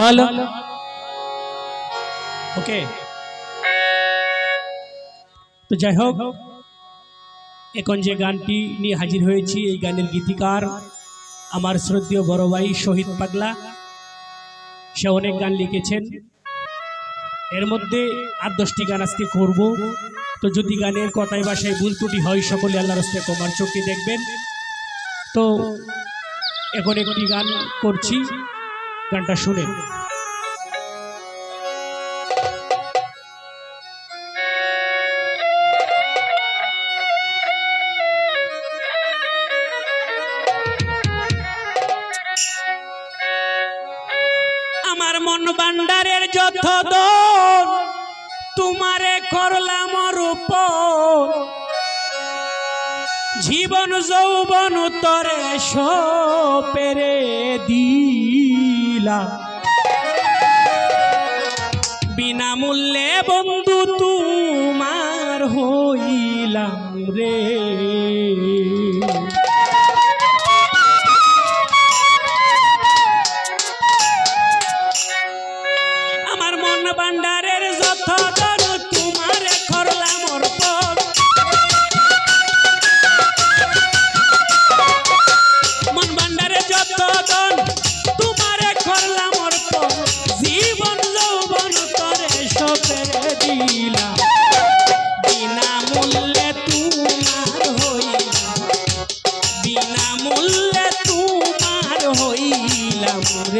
Hello okay তো যাই হোক, এখন যে গানটি নিয়ে হাজির হয়েছি, এই গানের গীতিকার আমার শ্রদ্ধেয় বড় ভাই শহীদ পাগলা। সে অনেক গান লিখেছেন। এর মধ্যে আট দশটি গান আজকে করব। তো যদি গানের কথায় বাসায় ভুল ত্রুটি হয়, সকলে আল্লাহ রস্তে কমার চোখে দেখবেন। তো এখন একটি গান করছি। গানটা শুনে। আমার মন ভান্ডারের যত তোমারে করলাম রূপ জীবন যৌবন তরে পেরে দিলা। বিনামূল্যে বন্ধু তোমার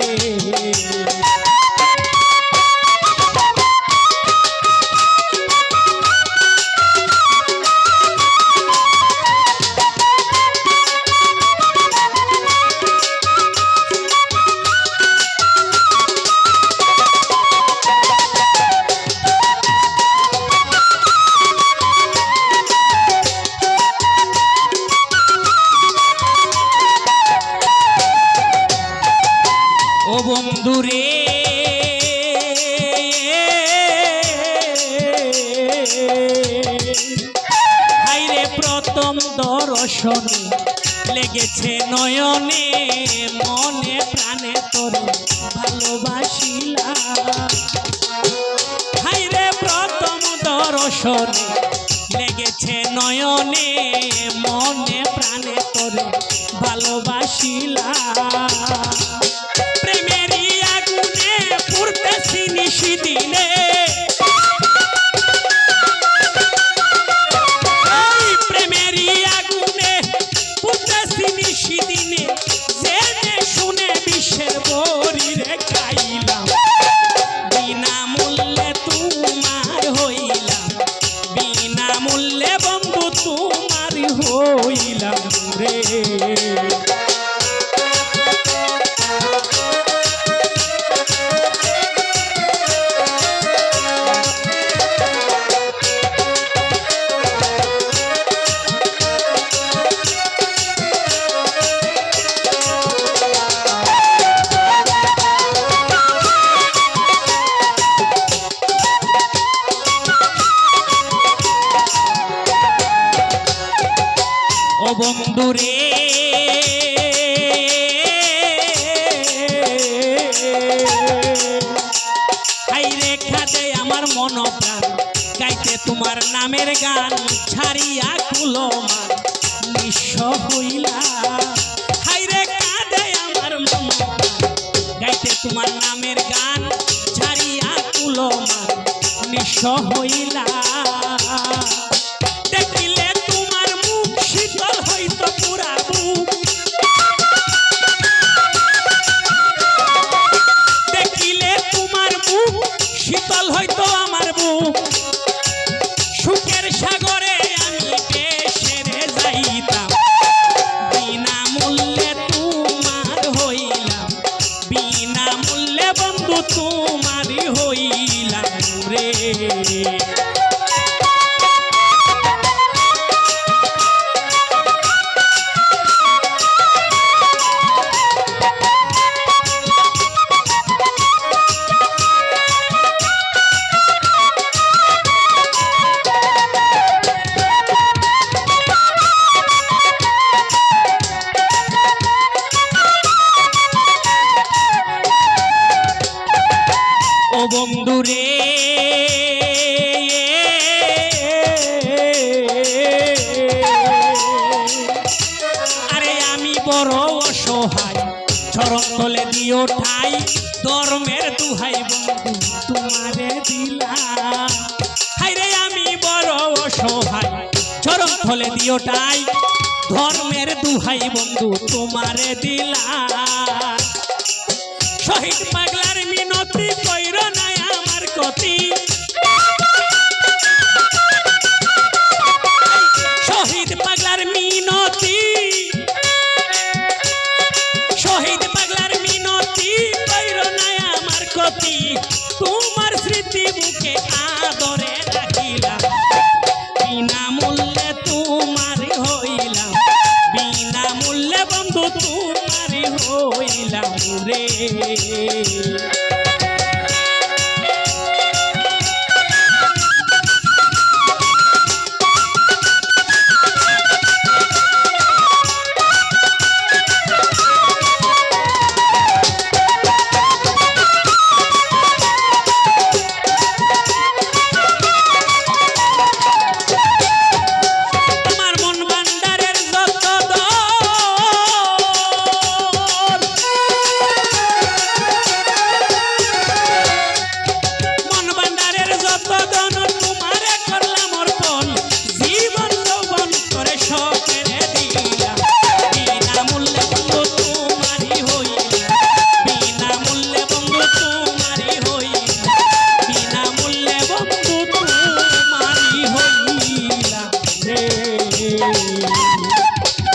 রে। ও বন্ধু রে হাইরে প্রথম দর্শনে লেগেছে নয়নে, মনে প্রাণে তোরে ভালোবাসিলা হাইরে প্রথম দর্শনে লেগেছে নয়নে, মনে প্রাণে তোরে ভালোবাসিলা মন প্রাণ। গাইতে তোমার নামের গান, ছাড়িয়া কুলমান, নিঃস্ব হইলা। হাই রেখা দেয় আমার মন তোমার নামের গান, ছাড়িয়া কুলমান, নিঃস্ব হইলা। রে। বন্ধুরে। অসহায়। চরম তলে দিও ঠাই, ধর্মের দুহাই বন্ধু তোমারে দিলাম। হাইরে আমি বড় অসহায় চরম তলে দিও ঠাই, ধর্মের দুহাই বন্ধু তোমারে দিলাম। শহীদ পাগলার মিনতি কইর নাই আমার কতি হইলাম রে।